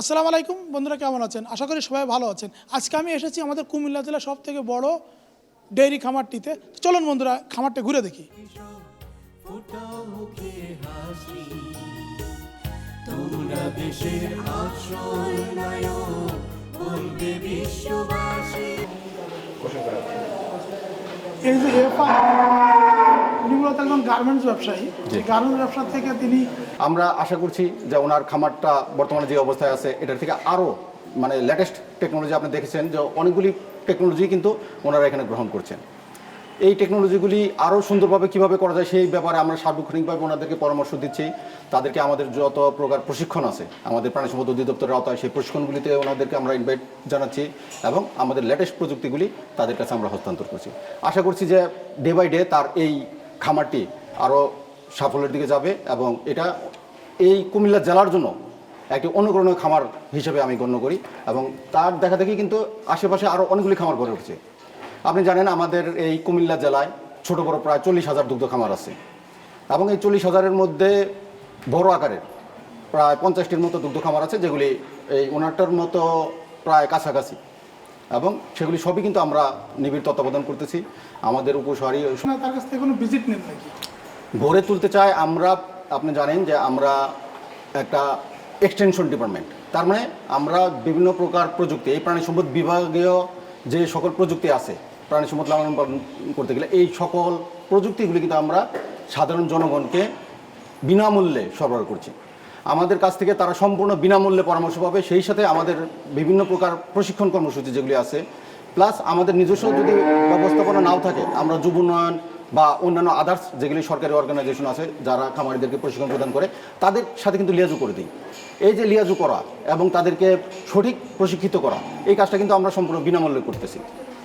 আসসালামু আলাইকুম, বন্ধুরা কেমন আছেন? আশা করি সবাই ভালো আছেন। আজকে আমি এসেছি আমাদের কুমিল্লা জেলার সব থেকে বড় ডেয়ারি খামারটিতে। চলুন বন্ধুরা, খামারটা ঘুরে দেখি। এই যে মূলত একজন গার্মেন্টস ব্যবসায়ী। গার্মেন্টস ব্যবসা থেকে তিনি আমরা আশা করছি যে ওনার খামারটা বর্তমানে যে অবস্থায় আছে এটার থেকে আরও মানে লেটেস্ট টেকনোলজি আপনি দেখেছেন যে অনেকগুলি টেকনোলজি কিন্তু ওনারা এখানে গ্রহণ করছেন। এই টেকনোলজিগুলি আরও সুন্দরভাবে কীভাবে করা যায় সেই ব্যাপারে আমরা সার্বক্ষণিকভাবে ওনাদেরকে পরামর্শ দিচ্ছি। তাদেরকে আমাদের যত প্রকার প্রশিক্ষণ আছে আমাদের প্রাণী সম্পদ অধিদপ্তরের আওতায় সেই প্রশিক্ষণগুলিতে ওনাদেরকে আমরা ইনভাইট জানাচ্ছি এবং আমাদের লেটেস্ট প্রযুক্তিগুলি তাদের কাছে আমরা হস্তান্তর করছি। আশা করছি যে ডে বাই ডে তার এই খামারটি আরও সাফল্যের দিকে যাবে এবং এটা এই কুমিল্লা জেলার জন্য একটি অনুকরণীয় খামার হিসেবে আমি গণ্য করি এবং তার দেখা দেখি কিন্তু আশেপাশে আরও অনেকগুলি খামার গড়ে উঠছে। আপনি জানেন আমাদের এই কুমিল্লা জেলায় ছোট বড় প্রায় চল্লিশ হাজার দুগ্ধ খামার আছে এবং এই চল্লিশ হাজারের মধ্যে বড় আকারের প্রায় পঞ্চাশটির মতো দুগ্ধ খামার আছে যেগুলি এই ওনারটার মতো প্রায় কাছাকাছি। এবং সেগুলি সবই কিন্তু আমরা নিবিড় তত্ত্বাবধান করতেছি। আমাদের উপশহরী তার কাছ থেকে কোনো ভিজিট নেন নাকি? গড়ে তুলতে চাই আমরা আপনি জানেন যে আমরা একটা এক্সটেনশন ডিপার্টমেন্ট তার মানে আমরা বিভিন্ন প্রকার প্রযুক্তি এই প্রাণী সম্পদ বিভাগীয় যে সকল প্রযুক্তি আছে প্রাণী সম্পদ লালন পালন করতে গেলে এই সকল প্রযুক্তিগুলি কিন্তু আমরা সাধারণ জনগণকে বিনামূল্যে সরবরাহ করছি। আমাদের কাছ থেকে তারা সম্পূর্ণ বিনামূল্যে পরামর্শ পাবে। সেই সাথে আমাদের বিভিন্ন প্রকার প্রশিক্ষণ কর্মসূচি যেগুলি আছে। প্লাস আমাদের নিজস্ব যদি ব্যবস্থাপনা নাও থাকে, আমরা যুব উন্নয়ন বা অন্যান্য আদার্স যেগুলি সরকারি অর্গানাইজেশন আছে, যারা খামারিদেরকে প্রশিক্ষণ প্রদান করে, তাদের সাথে কিন্তু লিয়াজু করে দিই। এই যে লিয়াজু করা এবং তাদেরকে সঠিক প্রশিক্ষিত করা, এই কাজটা কিন্তু আমরা সম্পূর্ণ বিনামূল্যে করতেছি।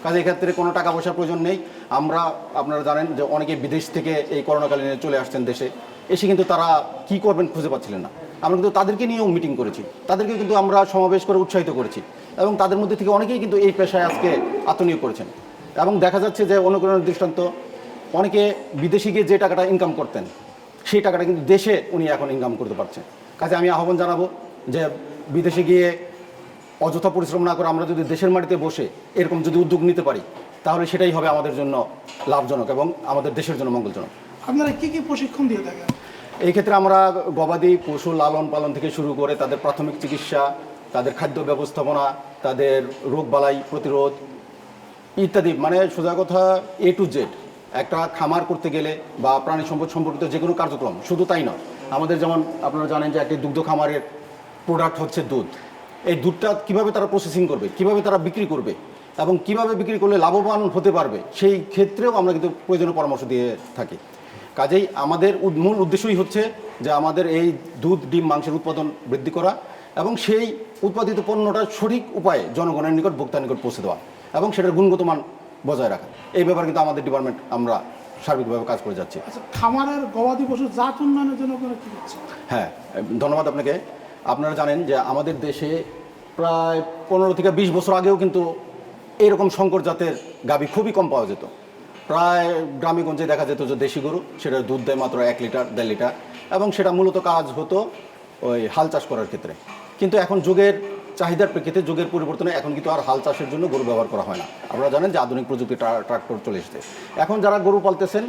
কাজে এক্ষেত্রে কোনো টাকা পয়সার প্রয়োজন নেই। আমরা, আপনারা জানেন যে অনেকে বিদেশ থেকে এই করোনাকালীনে চলে আসছেন দেশে। এসে কিন্তু তারা কি করবেন খুঁজে পাচ্ছিলেন না। আমরা কিন্তু তাদেরকে নিয়েও মিটিং করেছি। তাদেরকে কিন্তু আমরা সমাবেশ করে উৎসাহিত করেছি। এবং তাদের মধ্যে থেকে অনেকেই কিন্তু এই পেশায় আজকে আত্মনিয়োগ করেছেন। এবং দেখা যাচ্ছে যে অনুকরণের দৃষ্টান্ত, অনেকে বিদেশে গিয়ে যে টাকাটা ইনকাম করতেন, সেই টাকাটা কিন্তু দেশে উনি এখন ইনকাম করতে পারছেন। কাজে আমি আহ্বান জানাব যে বিদেশে গিয়ে অযথা পরিশ্রম না করে আমরা যদি দেশের মাটিতে বসে এরকম যদি উদ্যোগ নিতে পারি, তাহলে সেটাই হবে আমাদের জন্য লাভজনক এবং আমাদের দেশের জন্য মঙ্গলজনক। আপনারা কি কি প্রশিক্ষণ দিয়ে থাকেন? এই ক্ষেত্রে আমরা গবাদি পশু লালন পালন থেকে শুরু করে তাদের প্রাথমিক চিকিৎসা, তাদের খাদ্য ব্যবস্থাপনা, তাদের রোগবালাই প্রতিরোধ ইত্যাদি। মানে সোজা কথা এ টু জেড একটা খামার করতে গেলে বা প্রাণী সম্পদ সম্পর্কিত যে কোনো কার্যক্রম, শুধু তাই নয়। আমাদের যেমন আপনারা জানেন যে একটি দুগ্ধ খামারের প্রোডাক্ট হচ্ছে দুধ। এই দুধটা কীভাবে তারা প্রসেসিং করবে, কীভাবে তারা বিক্রি করবে এবং কীভাবে বিক্রি করলে লাভবান হতে পারবে, সেই ক্ষেত্রেও আমরা কিন্তু প্রয়োজনীয় পরামর্শ দিয়ে থাকি। কাজেই আমাদের মূল উদ্দেশ্যই হচ্ছে যে আমাদের এই দুধ ডিম মাংসের উৎপাদন বৃদ্ধি করা এবং সেই উৎপাদিত পণ্যটা সঠিক উপায়ে জনগণের নিকট ভোক্তার নিকট পৌঁছে দেওয়া এবং সেটার গুণগত মান বজায় রাখা। এই ব্যাপারে কিন্তু আমাদের ডিপার্টমেন্ট আমরা সার্বিকভাবে কাজ করে যাচ্ছি। আচ্ছা খামারের গবাদি পশু জাত উন্নয়নের জন্য হ্যাঁ ধন্যবাদ আপনাকে। আপনারা জানেন যে আমাদের দেশে প্রায় পনেরো থেকে বিশ বছর আগেও কিন্তু এরকম শঙ্কর জাতের গাভী খুবই কম পাওয়া যেত। প্রায় গ্রামে গঞ্জে দেখা যেত যে দেশি গরু, সেটা দুধ দেয় মাত্র এক লিটার, দেড় লিটার, এবং সেটা মূলত কাজ হতো ওই হাল চাষ করার ক্ষেত্রে। কিন্তু এখন যুগের চাহিদার প্রেক্ষিতে যুগের পরিবর্তনে এখন কিন্তু আর হাল চাষের জন্য গরু ব্যবহার করা হয় না। আপনারা জানেন যে আধুনিক প্রযুক্তি ট্রাক্টর চলে এসেছে। এখন যারা গরু পালতেছেন,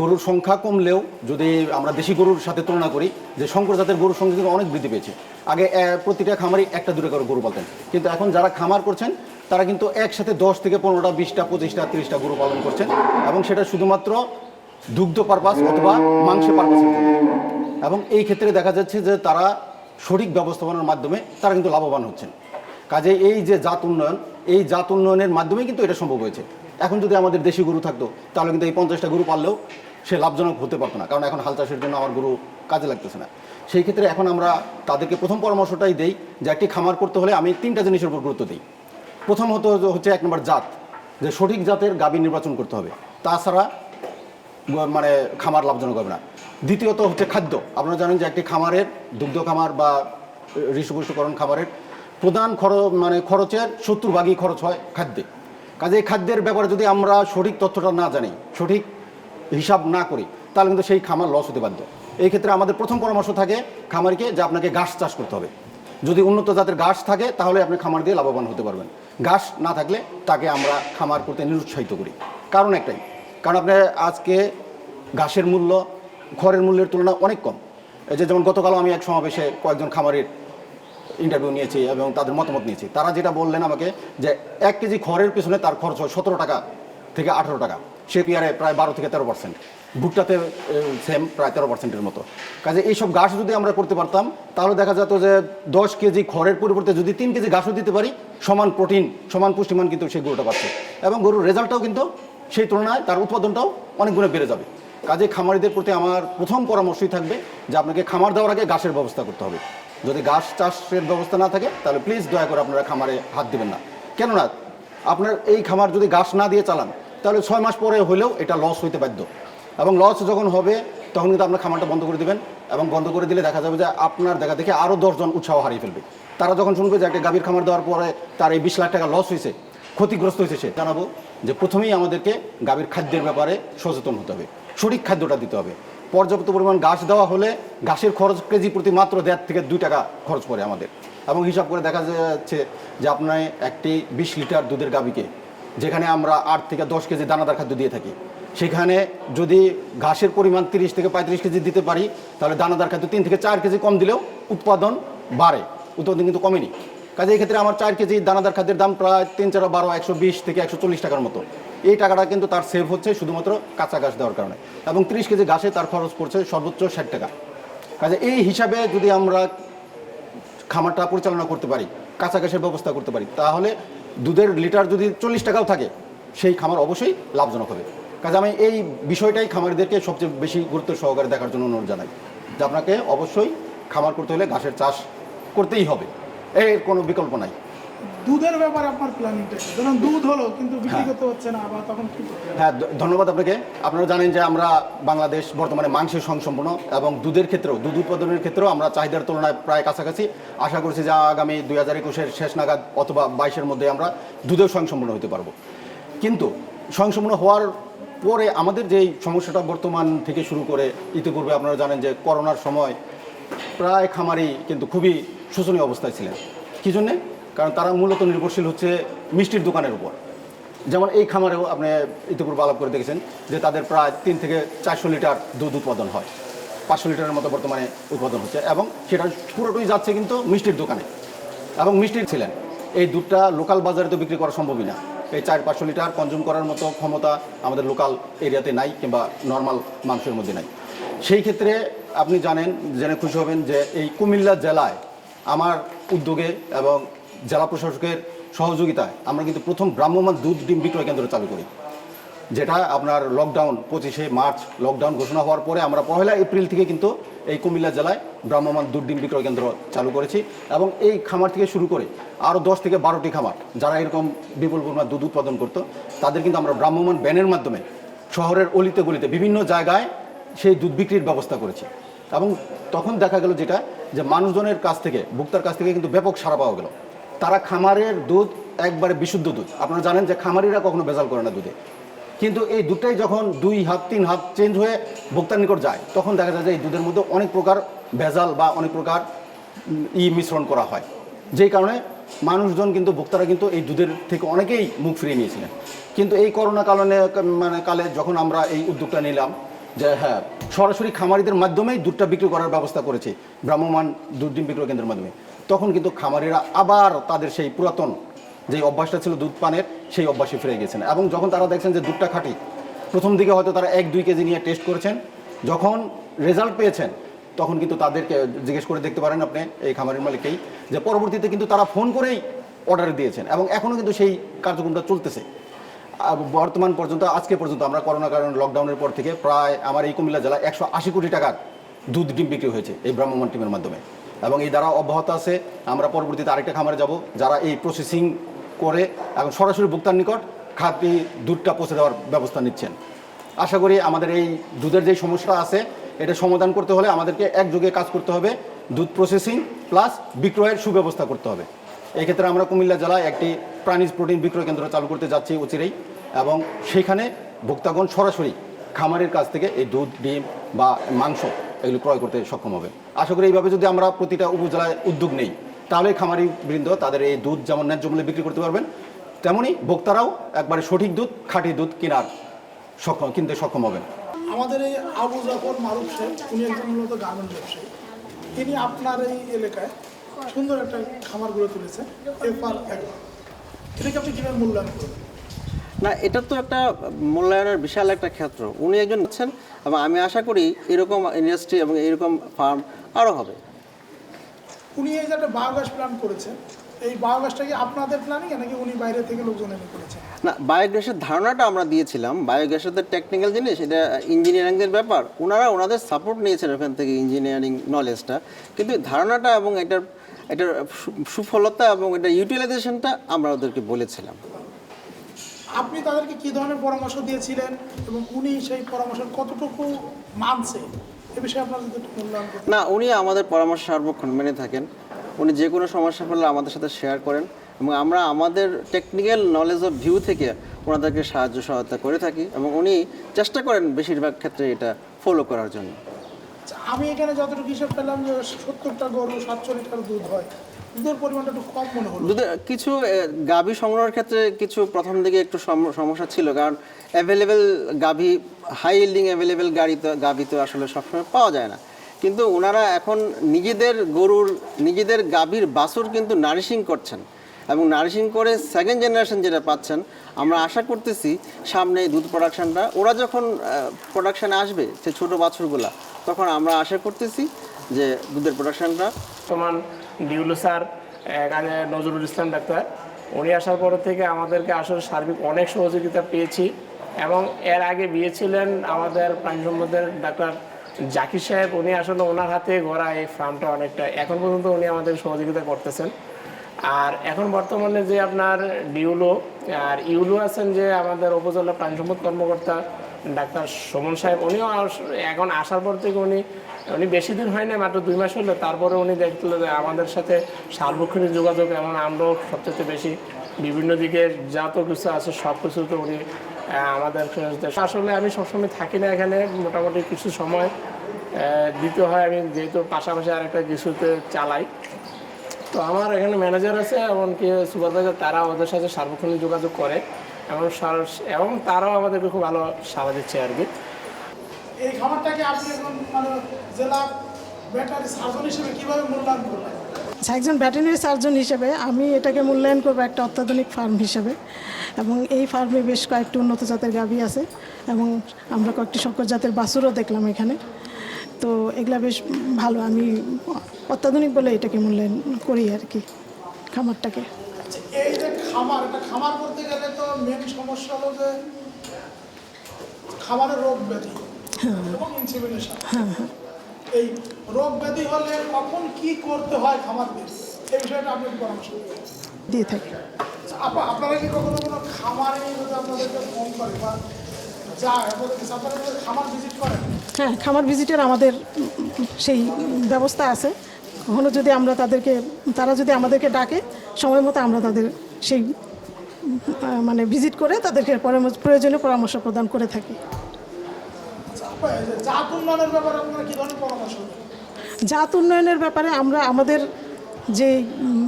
গরুর সংখ্যা কমলেও যদি আমরা দেশি গরুর সাথে তুলনা করি, যে শঙ্কর জাতের গরুর সংখ্যা কিন্তু অনেক বৃদ্ধি পেয়েছে। আগে প্রতিটা খামারই একটা দুটো করে গরু পালতেন। কিন্তু এখন যারা খামার করছেন তারা কিন্তু একসাথে দশ থেকে পনেরোটা, বিশটা, পঁচিশটা, তিরিশটা গরু পালন করছেন এবং সেটা শুধুমাত্র দুগ্ধ পারপাস অথবা মাংস পারপাসের জন্য। এবং এই ক্ষেত্রে দেখা যাচ্ছে যে তারা সঠিক ব্যবস্থাপনার মাধ্যমে তারা কিন্তু লাভবান হচ্ছেন। কাজে এই যে জাত উন্নয়ন, এই জাত উন্নয়নের মাধ্যমে কিন্তু এটা সম্ভব হয়েছে। এখন যদি আমাদের দেশি গরু থাকতো, তাহলে কিন্তু এই পঞ্চাশটা গরু পারলেও সে লাভজনক হতে পারতো না, কারণ এখন হাল চাষের জন্য আমার গরু কাজে লাগতেছে না। সেই ক্ষেত্রে এখন আমরা তাদেরকে প্রথম পরামর্শটাই দেই যে একটি খামার করতে হলে আমি তিনটা জিনিসের উপর গুরুত্ব দিই। প্রথমত হচ্ছে এক নম্বর জাত, যে সঠিক জাতের গাভী নির্বাচন করতে হবে। তাছাড়া মানে খামার লাভজনক হবে না। দ্বিতীয়ত হচ্ছে খাদ্য। আপনারা জানেন যে একটি খামারের, দুগ্ধ খামার বা ঋষপুষ্টকরণ খামারের প্রধান খরচ মানে খরচের সত্তর ভাগই খরচ হয় খাদ্যে। কাজে খাদ্যের ব্যাপারে যদি আমরা সঠিক তথ্যটা না জানি, সঠিক হিসাব না করি, তাহলে কিন্তু সেই খামার লস হতে বাধ্য। এই ক্ষেত্রে আমাদের প্রথম পরামর্শ থাকে খামারিকে যে আপনাকে ঘাস চাষ করতে হবে। যদি উন্নত জাতের ঘাস থাকে, তাহলে আপনি খামার দিয়ে লাভবান হতে পারবেন। ঘাস না থাকলে তাকে আমরা খামার করতে নিরুৎসাহিত করি। কারণ একটাই, কারণ আপনার আজকে ঘাসের মূল্য, খড়ের মূল্যের তুলনায় অনেক কম। এই যে যেমন গতকালও আমি এক সমাবেশে কয়েকজন খামারের ইন্টারভিউ নিয়েছি এবং তাদের মতামত নিয়েছি। তারা যেটা বললেন আমাকে যে এক কেজি খড়ের পিছনে তার খরচ হয় সতেরো টাকা থেকে আঠেরো টাকা। সে পিয়ারে প্রায় বারো থেকে তেরো পার্সেন্ট ভুট্টাতে সেম প্রায় তেরো পার্সেন্টের মতো। কাজে এইসব ঘাস যদি আমরা করতে পারতাম, তাহলে দেখা যেত যে দশ কেজি খড়ের পরিবর্তে যদি তিন কেজি ঘাসও দিতে পারি, সমান প্রোটিন, সমান পুষ্টিমান কিন্তু সেই গরুটা পাচ্ছে। এবং গরুর রেজাল্টটাও কিন্তু সেই তুলনায় তার উৎপাদনটাও অনেক গুণে বেড়ে যাবে। কাজে খামারিদের প্রতি আমার প্রথম পরামর্শই থাকবে যে আপনাকে খামার দেওয়ার আগে ঘাসের ব্যবস্থা করতে হবে। যদি ঘাস চাষের ব্যবস্থা না থাকে, তাহলে প্লিজ দয়া করে আপনারা খামারে হাত দিবেন না। কেননা, আপনার এই খামার যদি ঘাস না দিয়ে চালান, তাহলে ছয় মাস পরে হলেও এটা লস হইতে বাধ্য। এবং লস যখন হবে, তখন কিন্তু আপনার খামারটা বন্ধ করে দিবেন এবং বন্ধ করে দিলে দেখা যাবে যে আপনার দেখা দেখে আরও দশজন উৎসাহ হারিয়ে ফেলবে। তারা যখন শুনবে যে একটা গাভীর খামার দেওয়ার পরে তার এই বিশ লাখ টাকা লস হয়েছে, ক্ষতিগ্রস্ত হয়েছে সে, জানাব যে প্রথমেই আমাদেরকে গাভীর খাদ্যের ব্যাপারে সচেতন হতে হবে, সঠিক খাদ্যটা দিতে হবে। পর্যাপ্ত পরিমাণ ঘাস দেওয়া হলে ঘাসের খরচ কেজি প্রতি মাত্র দেড় থেকে দুই টাকা খরচ পড়ে আমাদের। এবং হিসাব করে দেখা যাচ্ছে যে আপনার একটি বিশ লিটার দুধের গাভীকে, যেখানে আমরা আট থেকে দশ কেজি দানাদার খাদ্য দিয়ে থাকি সেখানে যদি ঘাসের পরিমাণ তিরিশ থেকে পঁয়ত্রিশ কেজি দিতে পারি, তাহলে দানাদার খাদ্য তিন থেকে চার কেজি কম দিলেও উৎপাদন বাড়ে, উৎপাদন কিন্তু কমেনি। কাজে এই ক্ষেত্রে আমার চার কেজি দানাদার খাদ্যের দাম প্রায় তিন চার বারো, একশো বিশ থেকে একশো চল্লিশ টাকার মতো। এই টাকাটা কিন্তু তার সেভ হচ্ছে শুধুমাত্র কাঁচা ঘাস দেওয়ার কারণে এবং তিরিশ কেজি ঘাসে তার খরচ পড়ছে সর্বোচ্চ ষাট টাকা। কাজে এই হিসাবে যদি আমরা খামারটা পরিচালনা করতে পারি, কাঁচা ঘাসের ব্যবস্থা করতে পারি, তাহলে দুধের লিটার যদি চল্লিশ টাকাও থাকে, সেই খামার অবশ্যই লাভজনক হবে। কাজে আমি এই বিষয়টাই খামারিদেরকে সবচেয়ে বেশি গুরুত্ব সহকারে দেখার জন্য অনুরোধ জানাই যে আপনাকে অবশ্যই খামার করতে হলে ঘাসের চাষ করতেই হবে। এর কোনো বিকল্প নাই। দুধের ব্যাপারে আপনার প্ল্যানিংটা ধরুন দুধ হলো কিন্তু বিক্রি হ্যাঁ। করতে হচ্ছে না তখন কি হ্যাঁ ধন্যবাদ আপনাকে। আপনারা জানেন যে আমরা বাংলাদেশ বর্তমানে মাংসের সংসম্পন্ন এবং দুধের ক্ষেত্রেও দুধ উৎপাদনের ক্ষেত্রেও আমরা চাহিদার তুলনায় প্রায় কাছাকাছি। আশা করছি যে আগামী দুই হাজার একুশের শেষ নাগাদ অথবা বাইশের মধ্যে আমরা দুধেও সংসম্পন্ন হতে পারব। কিন্তু সংসম্পন্ন হওয়ার পরে আমাদের যেই সমস্যাটা বর্তমান থেকে শুরু করে, ইতিপূর্বে আপনারা জানেন যে করোনার সময় প্রায় খামারি কিন্তু খুবই শোচনীয় অবস্থায় ছিলেন। কী জন্যে? কারণ তারা মূলত নির্ভরশীল হচ্ছে মিষ্টির দোকানের উপর। যেমন এই খামারেও আপনি ইতিপূর্বে আলাপ করে দেখেছেন যে তাদের প্রায় তিন থেকে চারশো লিটার দুধ উৎপাদন হয়। পাঁচশো লিটারের মতো বর্তমানে উৎপাদন হচ্ছে এবং সেটা পুরোটাই যাচ্ছে কিন্তু মিষ্টির দোকানে। এবং মিষ্টির ছিলেন। এই দুধটা লোকাল বাজারে তো বিক্রি করা সম্ভবই না। এই চার পাঁচশো লিটার কনজিউম করার মতো ক্ষমতা আমাদের লোকাল এরিয়াতে নাই কিংবা নর্মাল মানুষের মধ্যে নাই। সেই ক্ষেত্রে আপনি জানেন, জেনে খুশি হবেন যে এই কুমিল্লা জেলায় আমার উদ্যোগে এবং জেলা প্রশাসকের সহযোগিতায় আমরা কিন্তু প্রথম ভ্রাম্যমান দুধ ডিম বিক্রয় কেন্দ্র চালু করি। যেটা আপনার লকডাউন পঁচিশে মার্চ লকডাউন ঘোষণা হওয়ার পরে আমরা পহেলা এপ্রিল থেকে কিন্তু এই কুমিল্লা জেলায় ভ্রাম্যমান ডিম বিক্রয় কেন্দ্র চালু করেছি এবং এই খামার থেকে শুরু করে আরও দশ থেকে বারোটি খামার, যারা এরকম বিপুল পরিমাণ দুধ উৎপাদন করতো, তাদের কিন্তু আমরা ভ্রাম্যমান ব্যানের মাধ্যমে শহরের অলিতে গলিতে বিভিন্ন জায়গায় সেই দুধ বিক্রির ব্যবস্থা করেছি। এবং তখন দেখা গেল যেটা, যে মানুষজনের কাছ থেকে, ভোক্তার কাছ থেকে কিন্তু ব্যাপক সাড়া পাওয়া গেল। তারা খামারের দুধ একবারে বিশুদ্ধ দুধ। আপনারা জানেন যে খামারিরা কখনো ভেজাল করে না দুধে। কিন্তু এই দুধটাই যখন দুই হাত, তিন হাত চেঞ্জ হয়ে ভোক্তার নিকট যায়, তখন দেখা যায় যে এই দুধের মধ্যে অনেক প্রকার ভেজাল বা অনেক প্রকার ই মিশ্রণ করা হয়। যেই কারণে মানুষজন কিন্তু, ভোক্তারা কিন্তু এই দুধের থেকে অনেকেই মুখ ফিরিয়ে নিয়েছিলেন। কিন্তু এই করোনা কারণে মানে কালে যখন আমরা এই উদ্যোগটা নিলাম যে হ্যাঁ সরাসরি খামারিদের মাধ্যমেই দুধটা বিক্রি করার ব্যবস্থা করেছে ভ্রাম্যমান দুধ ডিম বিক্রয় কেন্দ্রের মাধ্যমে, তখন কিন্তু খামারিরা আবার তাদের সেই পুরাতন যে অভ্যাসটা ছিল দুধ পানের, সেই অভ্যাসে ফিরে গেছেন। এবং যখন তারা দেখছেন যে দুধটা খাঁটি, প্রথম দিকে হয়তো তারা এক দুই কেজি নিয়ে টেস্ট করেছেন। যখন রেজাল্ট পেয়েছেন, তখন কিন্তু তাদেরকে জিজ্ঞেস করে দেখতে পারেন আপনি এই খামারের মালিককেই যে পরবর্তীতে কিন্তু তারা ফোন করেই অর্ডার দিয়েছেন এবং এখনও কিন্তু সেই কার্যক্রমটা চলতেছে। বর্তমান পর্যন্ত, আজকে পর্যন্ত আমরা করোনা কারণ লকডাউনের পর থেকে প্রায় আমার এই কুমিল্লা জেলায় একশো আশি কোটি টাকার দুধ ডিম বিক্রি হয়েছে এই ভ্রাম্যমান টিমের মাধ্যমে। এবং এই দ্বারা অব্যাহত আছে। আমরা পরবর্তীতে আরেকটা খামারে যাব যারা এই প্রসেসিং করে এবং সরাসরি ভোক্তার নিকট খাদ্য দুধটা পৌঁছে দেওয়ার ব্যবস্থা নিচ্ছেন। আশা করি আমাদের এই দুধের যে সমস্যা আছে, এটা সমাধান করতে হলে আমাদেরকে একযোগে কাজ করতে হবে। দুধ প্রসেসিং প্লাস বিক্রয়ের সুব্যবস্থা করতে হবে। এক্ষেত্রে আমরা কুমিল্লা জেলায় একটি প্রাণীজ প্রোটিন বিক্রয় কেন্দ্র চালু করতে যাচ্ছি অচিরেই এবং সেখানে ভোক্তাগণ সরাসরি খামারের কাছ থেকে এই দুধ, ডিম বা মাংস এগুলো ক্রয় করতে সক্ষম হবে। আশা করি এইভাবে যদি আমরা প্রতিটা উপজেলায় উদ্যোগ নেই তাহলে খামারি বৃন্দ তাদের এই দুধ যেমন ন্যায্য মূল্যে বিক্রি করতে পারবেন তেমনি ভোক্তারাও একবারে সঠিক দুধ খাঁটি দুধ কেনার সক্ষম কিনতে সক্ষম হবেন। আমাদের এই আবু জাফর মারুফ শেখ উনি একজন মূলত গার্মেন্ট ব্যবসায়ী। তিনি আপনার এই এলাকায় সুন্দর একটা খামার গড়ে তুলেছে এটাকে আপনি কীভাবে মূল্যায়ন করবেন না এটা তো একটা মূল্যায়নের বিশাল একটা ক্ষেত্র। উনি একজন হচ্ছেন এবং আমি আশা করি এরকম ইন্ডাস্ট্রি এবং এরকম ফার্ম আরও হবে। উনি এই যে একটা বায়োগ্যাস প্ল্যান করেছেন এই বায়োগ্যাসটা কি আপনাদের প্ল্যানিং নাকি উনি বাইরে থেকে লোকজন এনে করেছেন? না বায়োগ্যাসের ধারণাটা আমরা দিয়েছিলাম। বায়োগ্যাসের তো টেকনিক্যাল জিনিস এটা ইঞ্জিনিয়ারিংয়ের ব্যাপার। ওনারা ওনাদের সাপোর্ট নিয়েছেন ওখান থেকে ইঞ্জিনিয়ারিং নলেজটা কিন্তু ধারণাটা এবং এটার এটার সুফলতা এবং এটা ইউটিলাইজেশনটা আমরা ওদেরকে বলেছিলাম। আপনি তাদেরকে কি ধরনের পরামর্শ দিয়েছিলেন এবং উনি সেই পরামর্শ কতটুকু মানছে? না, উনি আমাদের পরামর্শ সার্বক্ষণ মেনে থাকেন। উনি যে কোনো সমস্যা পড়লে আমাদের সাথে শেয়ার করেন এবং আমরা আমাদের টেকনিক্যাল নলেজ অফ ভিউ থেকে ওনাদেরকে সাহায্য সহায়তা করে থাকি এবং উনি চেষ্টা করেন বেশিরভাগ ক্ষেত্রে এটা ফলো করার জন্য। আমি এখানে যতটুকু হিসেব পেলাম যে সত্তরটা গরু লিটার দুধ হয়। কিছু গাভী সংগ্রহের ক্ষেত্রে কিছু প্রথম দিকে একটু সমস্যা ছিল, কারণ অ্যাভেলেবেল গাভী হাই ইল্ডিং অ্যাভেলেবেল গাড়ি তো, গাভী তো আসলে সবসময় পাওয়া যায় না। কিন্তু ওনারা এখন নিজেদের গরুর, নিজেদের গাভীর বাছুর কিন্তু নারিশিং করছেন এবং নারিশিং করে সেকেন্ড জেনারেশন যেটা পাচ্ছেন, আমরা আশা করতেছি সামনে দুধ প্রোডাকশনটা ওরা যখন প্রোডাকশানে আসবে, সে ছোটো বাছুরগুলা তখন আমরা আশা করতেছি যে দুধের প্রোডাকশনটা বর্তমান ডিউলো স্যার এখানে নজরুল ইসলাম ডাক্তার, উনি আসার পর থেকে আমাদেরকে আসলে সার্বিক অনেক সহযোগিতা পেয়েছি এবং এর আগে বিয়ে ছিলেন আমাদের প্রাণী সম্পদের ডাক্তার জাকির সাহেব। উনি আসলে ওনার হাতে গড়া এই ফার্মটা অনেকটা। এখন পর্যন্ত উনি আমাদের সহযোগিতা করতেছেন। আর এখন বর্তমানে যে আপনার ডিউলো, আর ইউলো আছেন যে আমাদের উপজেলা প্রাণী সম্পদ কর্মকর্তা ডাক্তার সুমন সাহেব, উনিও এখন আসার পর থেকে উনি উনি বেশি দিন হয় না মাত্র দুই মাস হলো। তারপরে উনি দেখল যে আমাদের সাথে সার্বক্ষণিক যোগাযোগ এমন আমরাও সবচেয়ে বেশি বিভিন্ন দিকে যা তো কিছু আছে, সব কিছু তো উনি আমাদের আসলে আমি সবসময় থাকি না এখানে, মোটামুটি কিছু সময় দিতে হয়। আমি যেহেতু পাশাপাশি আরেকটা কিছুতে চালাই। তো আমার এখানে ম্যানেজার আছে, এমনকি সুপারভাইজার তারা ওদের সাথে সার্বক্ষণিক যোগাযোগ করে। এবং সার- এবং তারাও আমাদেরকে খুব ভালো সাড়া দিচ্ছে আর কি। এই খাবারটাকে আপনি এখন মানে জেলা ব্যাটারি সার্জন হিসেবে কীভাবে মূল্যায়ন করবেন? আচ্ছা, একজন ভ্যাটেনারি সার্জন হিসেবে আমি এটাকে মূল্যায়ন করব একটা অত্যাধুনিক ফার্ম হিসেবে। এবং এই ফার্মে বেশ কয়েকটি উন্নত জাতের গাভী আছে এবং আমরা কয়েকটি শক্কর জাতের বাছুরও দেখলাম এখানে। তো এগুলা বেশ ভালো আমি অত্যাধুনিক বলে এটাকে মূল্যায়ন করি আর কি খামারটাকে। খামার একটা খামার করতে গেলে তো মেন সমস্যা হলো যে খামারের রোগ ব্যাধি এবং ইনসিমিনেশন এই রোগ ব্যাধি হলে কখন কি করতে হয় খামারদের এই বিষয়টা আপনি পরামর্শ দিয়ে থাকি। আচ্ছা, আপা- আপনারা কি কখনো কোনো খামারে যদি আপনাদেরকে ফোন করে বা হ্যাঁ খামার ভিজিটের আমাদের সেই ব্যবস্থা আছে। কখনো যদি আমরা তাদেরকে তারা যদি আমাদেরকে ডাকে সময় মতো আমরা তাদের সেই মানে ভিজিট করে তাদেরকে পরামর্শ- প্রয়োজনীয় পরামর্শ প্রদান করে থাকি। জাত উন্নয়নের ব্যাপারে আপনারা কি ধরনের পরামর্শ জাত উন্নয়নের ব্যাপারে আমরা আমাদের যে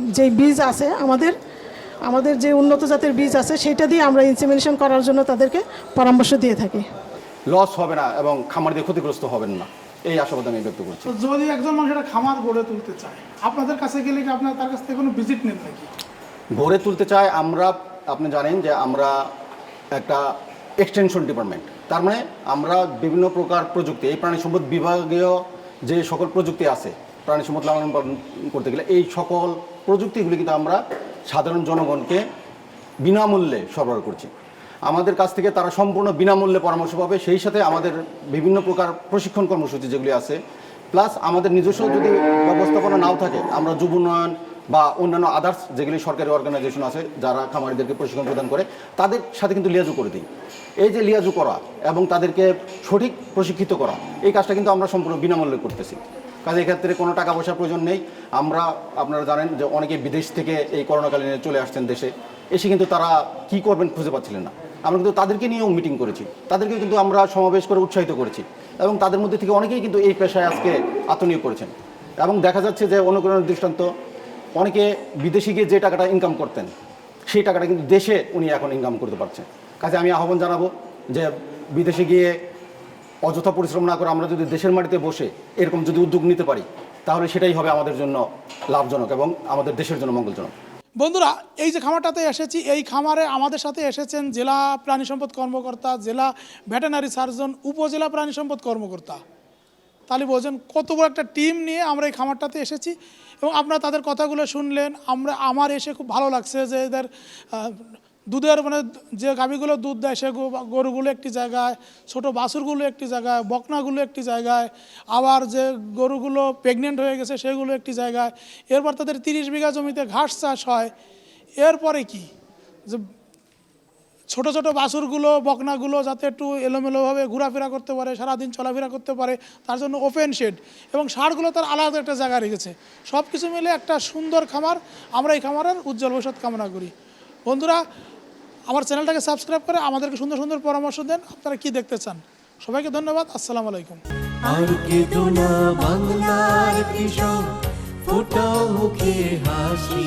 যে বীজ আছে আমাদের আমাদের যে উন্নত জাতের বীজ আছে সেটা দিয়ে আমরা ইনসিমিনেশন করার জন্য তাদেরকে পরামর্শ দিয়ে থাকি। লস হবে না এবং খামারিদের ক্ষতিগ্রস্ত হবেন না। এই আশাবাদ আমি ব্যক্ত করছি। যদি একজন মানুষ একটা খামার গড়ে তুলতে চায় আপনাদের কাছে গেলে কি আপনারা তার কাছ থেকে কোনো ভিজিট নেন নাকি? গড়ে তুলতে চায় আমরা, আপনি জানেন যে আমরা একটা এক্সটেনশন ডিপার্টমেন্ট তার মানে আমরা বিভিন্ন প্রকার প্রযুক্তি, এই প্রাণী সম্পদ বিভাগীয় যে সকল প্রযুক্তি আছে, প্রাণী সম্পদ লালন পালন করতে গেলে এই সকল প্রযুক্তিগুলি কিন্তু আমরা সাধারণ জনগণকে বিনামূল্যে সরবরাহ করছি। আমাদের কাছ থেকে তারা সম্পূর্ণ বিনামূল্যে পরামর্শ পাবে, সেই সাথে আমাদের বিভিন্ন প্রকার প্রশিক্ষণ কর্মসূচি যেগুলি আছে, প্লাস আমাদের নিজস্ব যদি ব্যবস্থাপনা নাও থাকে, আমরা যুব উন্নয়ন বা অন্যান্য আদার্স যেগুলি সরকারি অর্গানাইজেশন আছে, যারা খামারিদেরকে প্রশিক্ষণ প্রদান করে, তাদের সাথে কিন্তু লিয়াজু করে দিই। এই যে লিয়াজু করা এবং তাদেরকে সঠিক প্রশিক্ষিত করা, এই কাজটা কিন্তু আমরা সম্পূর্ণ বিনামূল্যে করতেছি। কাজে এক্ষেত্রে কোনো টাকা পয়সার প্রয়োজন নেই। আমরা, আপনারা জানেন যে অনেকে বিদেশ থেকে এই করোনাকালীনে চলে আসছেন দেশে। এসে কিন্তু তারা কি করবেন খুঁজে পাচ্ছিলেন না। আমরা কিন্তু তাদেরকে নিয়েও মিটিং করেছি। তাদেরকে কিন্তু আমরা সমাবেশ করে উৎসাহিত করেছি। এবং তাদের মধ্যে থেকে অনেকেই কিন্তু এই পেশায় আজকে আত্মনিয়োগ করেছেন। এবং দেখা যাচ্ছে যে অনুকরণের দৃষ্টান্ত অনেকে বিদেশে গিয়ে যে টাকাটা ইনকাম করতেন, সেই টাকাটা কিন্তু দেশে উনি এখন ইনকাম করতে পারছেন। কাজে আমি আহ্বান জানাব যে বিদেশে গিয়ে অযথা পরিশ্রম না করে আমরা যদি দেশের মাটিতে বসে এরকম যদি উদ্যোগ নিতে পারি, তাহলে সেটাই হবে আমাদের জন্য লাভজনক এবং আমাদের দেশের জন্য মঙ্গলজনক। বন্ধুরা, এই যে খামারটাতে এসেছি, এই খামারে আমাদের সাথে এসেছেন জেলা প্রাণী সম্পদ কর্মকর্তা, জেলা ভেটেনারি সার্জন, উপজেলা প্রাণী সম্পদ কর্মকর্তা। তাহলে বোঝেন কত বড় একটা টিম নিয়ে আমরা এই খামারটাতে এসেছি এবং আপনারা তাদের কথাগুলো শুনলেন, আমরা, আমার এসে খুব ভালো লাগছে যে এদের দুধের মানে যে গাভীগুলো দুধ দেয় সে গরুগুলো একটি জায়গায়, ছোট বাছুরগুলো একটি জায়গায়, বকনাগুলো একটি জায়গায়, আবার যে গরুগুলো প্রেগনেন্ট হয়ে গেছে সেগুলো একটি জায়গায়। এরপর তাদের তিরিশ বিঘা জমিতে ঘাস চাষ হয়। এরপরে কি? যে ছোট ছোট বাছুরগুলো বকনাগুলো যাতে একটু এলোমেলোভাবে ঘোরাফেরা করতে পারে, সারাদিন চলাফেরা করতে পারে, তার জন্য ওপেন শেড এবং সারগুলো তার আলাদা একটা জায়গা রেখেছে। সব কিছু মিলে একটা সুন্দর খামার। আমরা এই খামারের উজ্জ্বল ভবিষ্যৎ কামনা করি। বন্ধুরা, আমার চ্যানেলটাকে সাবস্ক্রাইব করে আমাদেরকে সুন্দর সুন্দর পরামর্শ দেন। আপনারা কি দেখতে চান? সবাইকে ধন্যবাদ। আসসালামু আলাইকুম। আর না বাংলার কৃষক মুখে হাসি।